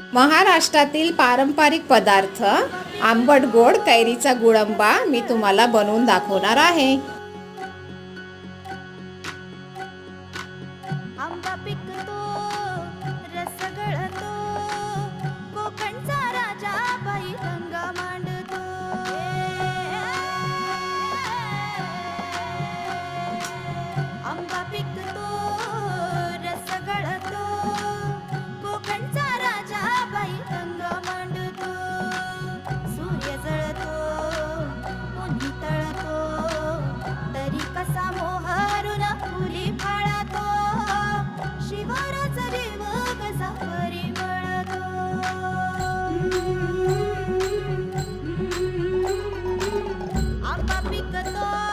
महाराष्ट्रातील पारंपरिक पदार्थ आंबट गोड कैरीचा गुळंबा मी तुम्हाला बनवून दाखवणार आहे. पिक the top.